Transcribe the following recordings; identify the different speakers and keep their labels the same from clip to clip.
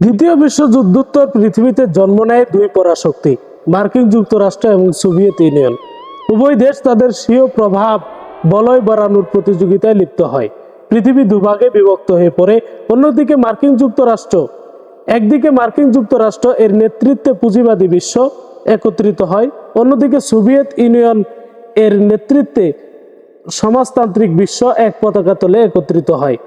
Speaker 1: দ্বিতীয় বিশ্বযুদ্ধোত্তর পৃথিবীতে জন্ম নেয় দুই পরাশক্তি, মার্কিন যুক্তরাষ্ট্র এবং সোভিয়েত ইউনিয়ন। উভয় দেশ তাদের স্বীয় প্রভাব বলয় বাড়ানোর প্রতিযোগিতায় লিপ্ত হয়। পৃথিবী দুভাগে বিভক্ত হয়ে পড়ে। অন্যদিকে মার্কিন যুক্তরাষ্ট্র, একদিকে মার্কিন যুক্তরাষ্ট্র এর নেতৃত্বে পুঁজিবাদী বিশ্ব একত্রিত হয়। অন্যদিকে সোভিয়েত ইউনিয়ন এর নেতৃত্বে সমাজতান্ত্রিক বিশ্ব এক পতাকা তলে একত্রিত হয়।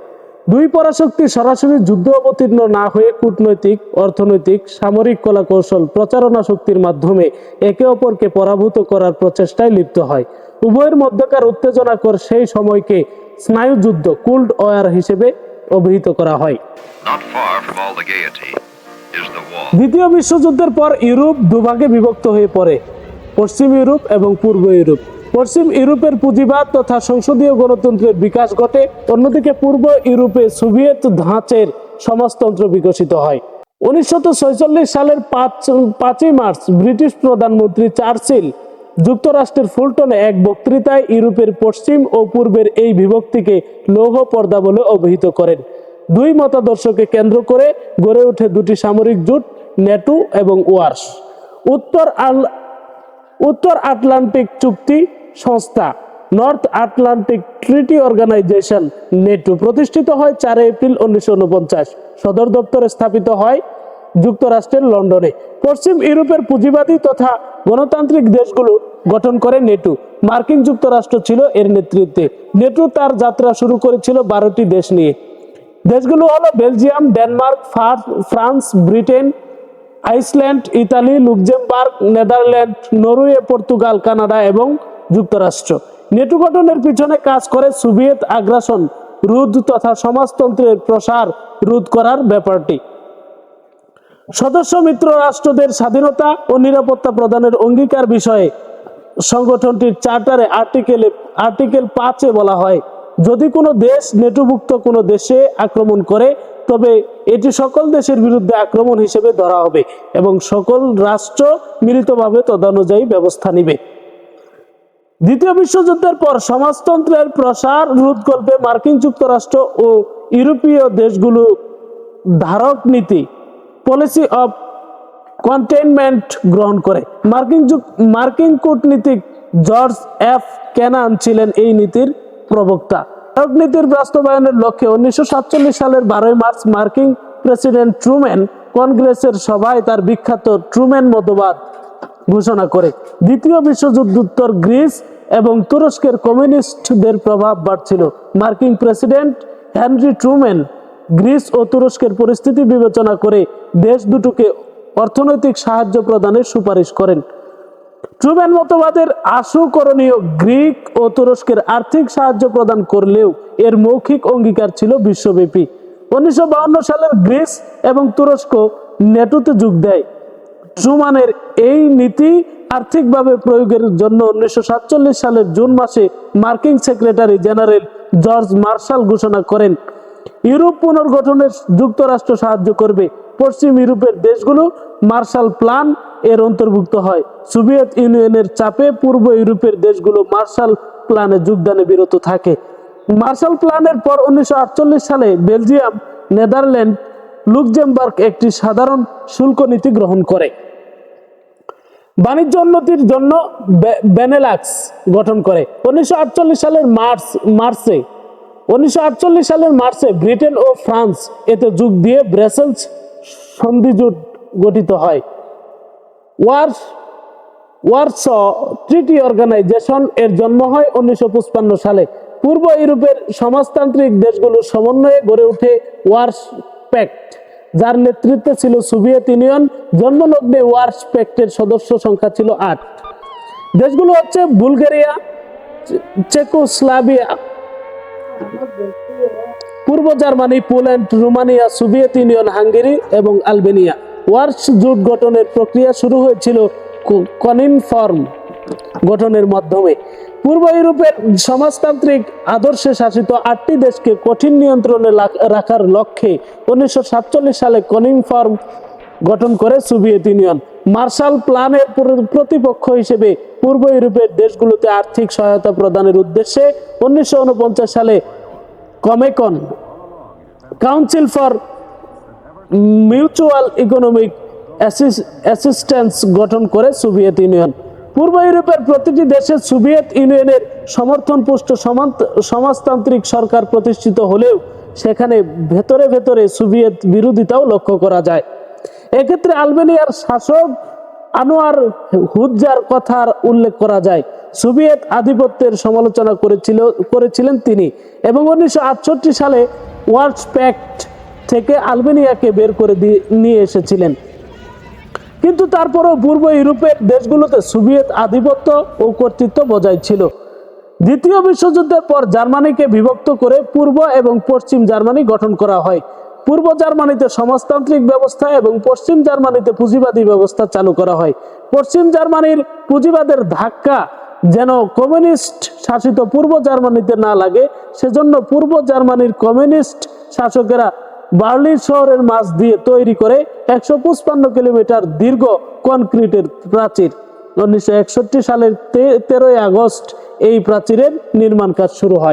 Speaker 1: দুই পরাশক্তি সরাসরি যুদ্ধ অবতীর্ণ না হয়ে কূটনৈতিক অর্থনৈতিক সামরিক কলাকৌশল প্রচারণা শক্তির মাধ্যমে একে অপরকে পরাভূত করার প্রচেষ্টায় লিপ্ত হয়। উভয়ের মধ্যকার উত্তেজনাকর সেই সময়কে স্নায়ুযুদ্ধ কুল্ড ওয়ার হিসেবে অভিহিত করা হয়. দ্বিতীয় বিশ্বযুদ্ধের পর ইউরোপ দুভাগে বিভক্ত হয়ে পড়ে। পশ্চিম ইউরোপ এবং পূর্ব ইউরোপ। পশ্চিম ইউরোপের পুঁজিবাদ তথা সংসদীয় গণতন্ত্রের বিকাশ ঘটে, অন্যদিকে পূর্ব ইউরোপে সোভিয়েত ধাঁচের সমাজতন্ত্র বিকশিত হয়। উনিশশো সালের পাঁচ, পাঁচই মার্চ ব্রিটিশ প্রধানমন্ত্রী চার্চিল যুক্তরাষ্ট্রের ফুলটনে এক বক্তৃতায় ইউরোপের পশ্চিম ও পূর্বের এই বিভক্তিকে লৌহ পর্দা বলে অভিহিত করেন। দুই মতাদর্শকে কেন্দ্র করে গড়ে ওঠে দুটি সামরিক জোট নেটো এবং ওয়ার্স। উত্তর আল, উত্তর আটলান্টিক চুক্তি সংস্থা North Atlantic Treaty Organization, NATO, প্রতিষ্ঠিত হয় চার এপ্রিল উনিশশো উনপঞ্চাশ। সদর দপ্তর স্থাপিত হয় যুক্তরাষ্ট্রের লন্ডনে। পশ্চিম ইউরোপের পুঁজিবাদী তথা গণতান্ত্রিক দেশগুলো গঠন করে নেটো। মার্কিন যুক্তরাষ্ট্র ছিল এর নেতৃত্বে। নেটো তার যাত্রা শুরু করেছিল বারোটি দেশ নিয়ে। দেশগুলো হলো Belgium, Denmark, France France, Britain, Iceland, Italy, Luxembourg, Netherlands, Norway, Portugal, Canada এবং যুক্তরাষ্ট্র। নেটো গঠনের পিছনে কাজ করে সোভিয়েত আগ্রাসন রোধ তথা সমাজতন্ত্রের প্রসার রোধ করার ব্যাপারটি। সদস্য মিত্র রাষ্ট্রদের স্বাধীনতা ও নিরাপত্তা প্রদানের অঙ্গীকার বিষয়ে সংগঠনটির চার্টারে আর্টিকেলে, আর্টিকেল পাঁচে বলা হয়, যদি কোনো দেশ নেটোভুক্ত কোনো দেশে আক্রমণ করে, তবে এটি সকল দেশের বিরুদ্ধে আক্রমণ হিসেবে ধরা হবে এবং সকল রাষ্ট্র মিলিতভাবে তদানুযায়ী ব্যবস্থা নিবে। দ্বিতীয় বিশ্বযুদ্ধের পর সমাজতন্ত্রের প্রসার রোধ রোধকল্পে মার্কিন যুক্তরাষ্ট্র ও ইউরোপীয় দেশগুলো ধারক নীতি পলিসি অফ কন্টেইনমেন্ট গ্রহণ করে। মার্কিন মার্কিন কূটনীতিক জর্জ এফ ক্যানান ছিলেন এই নীতির প্রবক্তা। ধারক নীতির বাস্তবায়নের লক্ষ্যে উনিশশো সাতচল্লিশ সালের বারোই মার্চ মার্কিন প্রেসিডেন্ট ট্রুম্যান কংগ্রেসের সভায় তার বিখ্যাত ট্রুম্যান মতবাদ ঘোষণা করে। দ্বিতীয় বিশ্বযুদ্ধোত্তর গ্রিস এবং তুরস্কের কমিউনিস্টদের প্রভাব বাড়ছিল। মার্কিন প্রেসিডেন্ট হেনরি ট্রুম্যান গ্রিস ও তুরস্কের পরিস্থিতি বিবেচনা করে দেশ দুটোকে অর্থনৈতিক সাহায্য প্রদানের সুপারিশ করেন। ট্রুম্যান মতবাদের আশু করণীয় গ্রিক ও তুরস্কের আর্থিক সাহায্য প্রদান করলেও এর মৌখিক অঙ্গীকার ছিল বিশ্বব্যাপী। উনিশশো সালের গ্রিস এবং তুরস্ক নেটোতে যোগ দেয়। ট্রুমানের এই নীতি আর্থিকভাবে প্রয়োগের জন্য উনিশশো সাতচল্লিশ সালের জুন মাসে মার্কিন সেক্রেটারি জেনারেল জর্জ মার্শাল ঘোষণা করেন, ইউরোপ পুনর্গঠনের যুক্তরাষ্ট্র সাহায্য করবে। পশ্চিম ইউরোপের দেশগুলো মার্শাল প্ল্যান এর অন্তর্ভুক্ত হয়। সোভিয়েত ইউনিয়নের চাপে পূর্ব ইউরোপের দেশগুলো মার্শাল প্ল্যানে যোগদানে বিরত থাকে। মার্শাল প্ল্যানের পর উনিশশো আটচল্লিশ সালে বেলজিয়াম, নেদারল্যান্ড, লুক্সেমবার্গ একটি সাধারণ শুল্ক নীতি গ্রহণ করে। বাণিজ্য উন্নতির জন্য বেনেলাক্স গঠন করে। উনিশশো আটচল্লিশ সালের মার্চ মার্চে উনিশশো আটচল্লিশ সালের মার্চে ব্রিটেন ও ফ্রান্স এতে যোগ দিয়ে ব্রেসেলস সন্ধিজোট গঠিত হয়। ওয়ার ওয়ার্স ট্রিটি অর্গানাইজেশন এর জন্ম হয় উনিশশো সালে। পূর্ব ইউরোপের সমাজতান্ত্রিক দেশগুলোর সমন্বয়ে গড়ে ওঠে ওয়ার্স প্যাক্ট। যার নেতৃত্বে ছিল সোভিয়েত ইউনিয়ন, জন্মলগ্নে ওয়ার্স প্যাক্টের সদস্য সংখ্যা ছিল আট। দেশগুলো হচ্ছে বুলগেরিয়া চেকোস্লাভিয়া, পূর্ব Germany, Poland, Romania, Soviet Union, Hungary এবং আলবেনিয়া। ওয়ার্স জোট গঠনের প্রক্রিয়া শুরু হয়েছিল কনিন ফর্ম গঠনের মাধ্যমে। পূর্ব ইউরোপের সমাজতান্ত্রিক আদর্শে শাসিত আটটি দেশকে কঠিন নিয়ন্ত্রণে রাখার লক্ষ্যে উনিশশো সাতচল্লিশ সালে কনিং ফর্ম গঠন করে সোভিয়েত ইউনিয়ন। মার্শাল প্ল্যানের প্রতিপক্ষ হিসেবে পূর্ব ইউরোপের দেশগুলোতে আর্থিক সহায়তা প্রদানের উদ্দেশ্যে উনিশশো ঊনপঞ্চাশ সালে Comecon Council for Mutual Economic Assistance গঠন করে সোভিয়েত ইউনিয়ন। পূর্ব ইউরোপের প্রতিটি দেশে সোভিয়েত ইউনিয়নের সমর্থন পুষ্ট সমাজতান্ত্রিক সরকার প্রতিষ্ঠিত হলেও সেখানে ভেতরে ভেতরে সোভিয়েত বিরোধিতাও লক্ষ্য করা যায়। এক্ষেত্রে আলবেনিয়ার শাসক আনোয়ার হুজ্জার কথার উল্লেখ করা যায়। সোভিয়েত আধিপত্যের সমালোচনা করেছিল, করেছিলেন তিনি এবং উনিশশো আটষট্টি সালে ওয়ার্ল্ড প্যাক্ট থেকে আলবেনিয়াকে বের করে দিয়ে, নিয়ে এসেছিলেন। কিন্তু তারপরও পূর্ব ইউরোপের দেশগুলোতে সোভিয়েত আধিপত্য ও কর্তৃত্ব বজায় ছিল। দ্বিতীয় বিশ্বযুদ্ধের পর জার্মানিকে বিভক্ত করে পূর্ব এবং পশ্চিম জার্মানি গঠন করা হয়। পূর্ব জার্মানিতে সমাজতান্ত্রিক ব্যবস্থা এবং পশ্চিম জার্মানিতে পুঁজিবাদী ব্যবস্থা চালু করা হয়। পশ্চিম জার্মানির পুঁজিবাদের ধাক্কা যেন কমিউনিস্ট শাসিত পূর্ব জার্মানিতে না লাগে, সেজন্য পূর্ব জার্মানির কমিউনিস্ট শাসকেরা বার্লিন শহরের মাছ দিয়ে তৈরি করে একশো পঁচপান্ন কিলোমিটার দীর্ঘ কনক্রিটের প্রাচীর। উনিশশো একষট্টি সালের তেরোই আগস্ট এই প্রাচীরের নির্মাণ কাজ শুরু হয়।